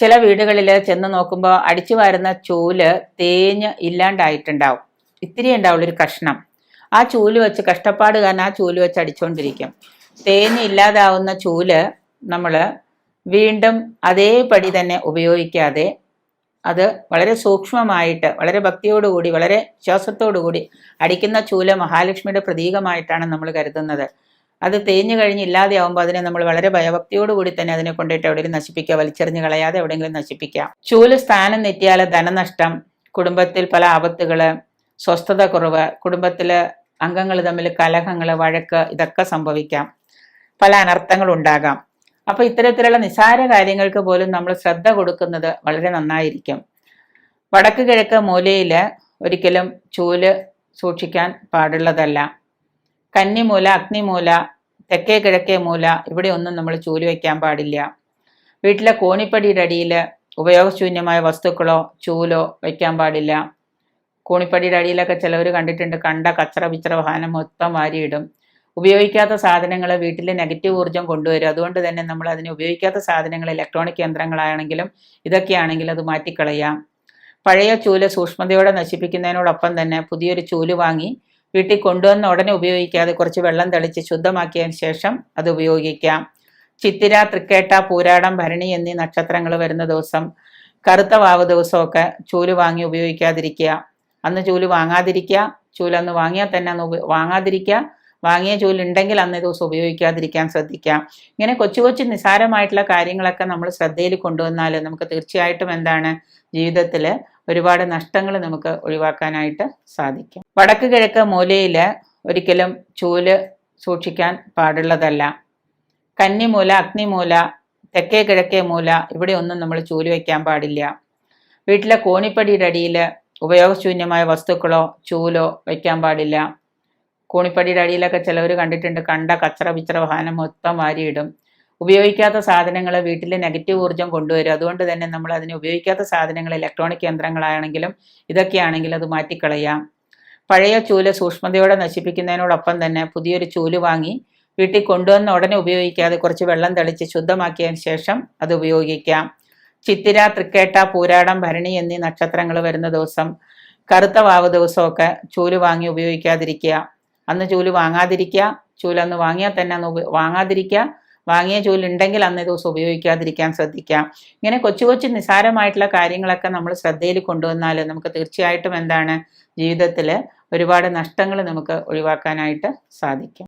ചില വീടുകളിൽ ചെന്ന് നോക്കുമ്പോൾ അടിച്ചു വാരുന്ന ചൂൽ തേഞ്ഞ് ഇല്ലാണ്ടായിട്ടുണ്ടാവും. ഇത്തിരി ഉണ്ടാവുള്ളൂ ഒരു കഷ്ണം. ആ ചൂൽ വെച്ച് കഷ്ടപ്പാട് കാരണം ആ ചൂൽ വെച്ച് അടിച്ചുകൊണ്ടിരിക്കും തേഞ്ഞ് ഇല്ലാതാവുന്ന ചൂൽ നമ്മൾ വീണ്ടും അതേപടി തന്നെ ഉപയോഗിക്കാതെ അത് വളരെ സൂക്ഷ്മമായിട്ട് വളരെ ഭക്തിയോടുകൂടി വളരെ വിശ്വാസത്തോടുകൂടി അടിക്കുന്ന ചൂൽ മഹാലക്ഷ്മിയുടെ പ്രതീകമായിട്ടാണ് നമ്മൾ കരുതുന്നത്. അത് തേഞ്ഞു കഴിഞ്ഞ് ഇല്ലാതെയാവുമ്പോൾ അതിനെ നമ്മൾ വളരെ ഭയഭക്തിയോടുകൂടി തന്നെ അതിനെ കൊണ്ടിട്ട് എവിടെയെങ്കിലും നശിപ്പിക്കുക വലിച്ചെറിഞ്ഞ് കളയാതെ എവിടെയെങ്കിലും നശിപ്പിക്കാം ചൂൽ സ്ഥാനം തെറ്റിയാൽ ധനനഷ്ടം കുടുംബത്തിൽ പല ആപത്തുകൾ സ്വസ്ഥത കുറവ് കുടുംബത്തിൽ അംഗങ്ങൾ തമ്മിൽ കലഹങ്ങൾ വഴക്ക് ഇതൊക്കെ സംഭവിക്കാം. പല അനർത്ഥങ്ങൾ ഉണ്ടാകാം. അപ്പൊ ഇത്തരത്തിലുള്ള നിസാര കാര്യങ്ങൾക്ക് പോലും നമ്മൾ ശ്രദ്ധ കൊടുക്കുന്നത് വളരെ നന്നായിരിക്കും. വടക്ക് കിഴക്ക് മൂലയിൽ ഒരിക്കലും ചൂൽ സൂക്ഷിക്കാൻ പാടുള്ളതല്ല. കന്നിമൂല അഗ്നിമൂല തെക്കേ കിഴക്കേ മൂല ഇവിടെ ഒന്നും നമ്മൾ ചൂലി വയ്ക്കാൻ പാടില്ല. വീട്ടിലെ കോണിപ്പടിയുടെ അടിയിൽ ഉപയോഗശൂന്യമായ വസ്തുക്കളോ ചൂലോ വയ്ക്കാൻ പാടില്ല. കോണിപ്പടിയുടെ അടിയിലൊക്കെ ചിലവർ കണ്ടിട്ടുണ്ട് കണ്ട കച്ചറ പിച്ചറ വാഹനം മൊത്തം വാരിയിടും. ഉപയോഗിക്കാത്ത സാധനങ്ങൾ വീട്ടിൽ നെഗറ്റീവ് ഊർജം കൊണ്ടുവരും. അതുകൊണ്ട് തന്നെ നമ്മൾ അതിന് ഉപയോഗിക്കാത്ത സാധനങ്ങൾ ഇലക്ട്രോണിക് യന്ത്രങ്ങളാണെങ്കിലും ഇതൊക്കെയാണെങ്കിലും അത് മാറ്റിക്കളയാം. പഴയ ചൂൽ സൂക്ഷ്മതയോടെ നശിപ്പിക്കുന്നതിനോടൊപ്പം തന്നെ പുതിയൊരു ചൂൽ വാങ്ങി വീട്ടിൽ കൊണ്ടുവന്ന ഉടനെ ഉപയോഗിക്കാതെ കുറച്ച് വെള്ളം തളിച്ച് ശുദ്ധമാക്കിയതിന് ശേഷം അത് ഉപയോഗിക്കാം. ചിത്തിര തൃക്കേട്ട പൂരാടം ഭരണി എന്നീ നക്ഷത്രങ്ങൾ വരുന്ന ദിവസം കറുത്ത വാവ് ദിവസമൊക്കെ ചൂൽ വാങ്ങി ഉപയോഗിക്കാതിരിക്കുക. അന്ന് ചൂൽ വാങ്ങാതിരിക്കുക. ചൂൽ അന്ന് വാങ്ങിയാൽ തന്നെ അന്ന് വാങ്ങാതിരിക്കുക. വാങ്ങിയ ചൂലുണ്ടെങ്കിൽ അന്നേ ദിവസം ഉപയോഗിക്കാതിരിക്കാൻ ശ്രദ്ധിക്കാം. ഇങ്ങനെ കൊച്ചു കൊച്ചു നിസാരമായിട്ടുള്ള കാര്യങ്ങളൊക്കെ നമ്മൾ ശ്രദ്ധയിൽ കൊണ്ടുവന്നാൽ നമുക്ക് തീർച്ചയായിട്ടും എന്താണ്? ജീവിതത്തിൽ ഒരുപാട് നഷ്ടങ്ങൾ നമുക്ക് ഒഴിവാക്കാനായിട്ട് സാധിക്കും. വടക്ക് കിഴക്ക് മൂലയിൽ ഒരിക്കലും ചൂൽ സൂക്ഷിക്കാൻ പാടുള്ളതല്ല. കന്നിമൂല അഗ്നിമൂല തെക്കേ കിഴക്കേ മൂല ഇവിടെ ഒന്നും നമ്മൾ ചൂൽ വയ്ക്കാൻ പാടില്ല. വീട്ടിലെ കോണിപ്പടിയുടെ അടിയിൽ ഉപയോഗശൂന്യമായ വസ്തുക്കളോ ചൂലോ വയ്ക്കാൻ പാടില്ല. കോണിപ്പടിയുടെ അടിയിലൊക്കെ ചിലവർ കണ്ടിട്ടുണ്ട് കണ്ട കച്ചറ പിച്ചറ വാഹനം മൊത്തം വാരിയിടും. ഉപയോഗിക്കാത്ത സാധനങ്ങൾ വീട്ടിൽ നെഗറ്റീവ് ഊർജം കൊണ്ടുവരും. അതുകൊണ്ട് തന്നെ നമ്മൾ അതിന് ഉപയോഗിക്കാത്ത സാധനങ്ങൾ ഇലക്ട്രോണിക് യന്ത്രങ്ങളാണെങ്കിലും ഇതൊക്കെയാണെങ്കിലും അത് മാറ്റിക്കളയാം. പഴയ ചൂൽ സൂക്ഷ്മതയോടെ നശിപ്പിക്കുന്നതിനോടൊപ്പം തന്നെ പുതിയൊരു ചൂൽ വാങ്ങി വീട്ടിൽ കൊണ്ടുവന്ന ഉടനെ ഉപയോഗിക്കാതെ കുറച്ച് വെള്ളം തെളിച്ച് ശുദ്ധമാക്കിയതിന് ശേഷം അത് ഉപയോഗിക്കാം. ചിത്തിര തൃക്കേട്ട പൂരാടം ഭരണി എന്നീ നക്ഷത്രങ്ങൾ വരുന്ന ദിവസം കറുത്ത വാവ് ദിവസമൊക്കെ ചൂൽ വാങ്ങി ഉപയോഗിക്കാതിരിക്കുക. അന്ന് ചൂൽ വാങ്ങാതിരിക്കുക. ചൂലന്ന് വാങ്ങിയാൽ തന്നെ അന്ന് വാങ്ങാതിരിക്കുക. വാങ്ങിയ ജോലി ഉണ്ടെങ്കിൽ അന്നേ ദിവസം ഉപയോഗിക്കാതിരിക്കാൻ ശ്രദ്ധിക്കാം. ഇങ്ങനെ കൊച്ചു കൊച്ചു നിസാരമായിട്ടുള്ള കാര്യങ്ങളൊക്കെ നമ്മൾ ശ്രദ്ധയിൽ കൊണ്ടുവന്നാൽ നമുക്ക് തീർച്ചയായിട്ടും എന്താണ്? ജീവിതത്തിൽ ഒരുപാട് നഷ്ടങ്ങൾ നമുക്ക് ഒഴിവാക്കാനായിട്ട് സാധിക്കും.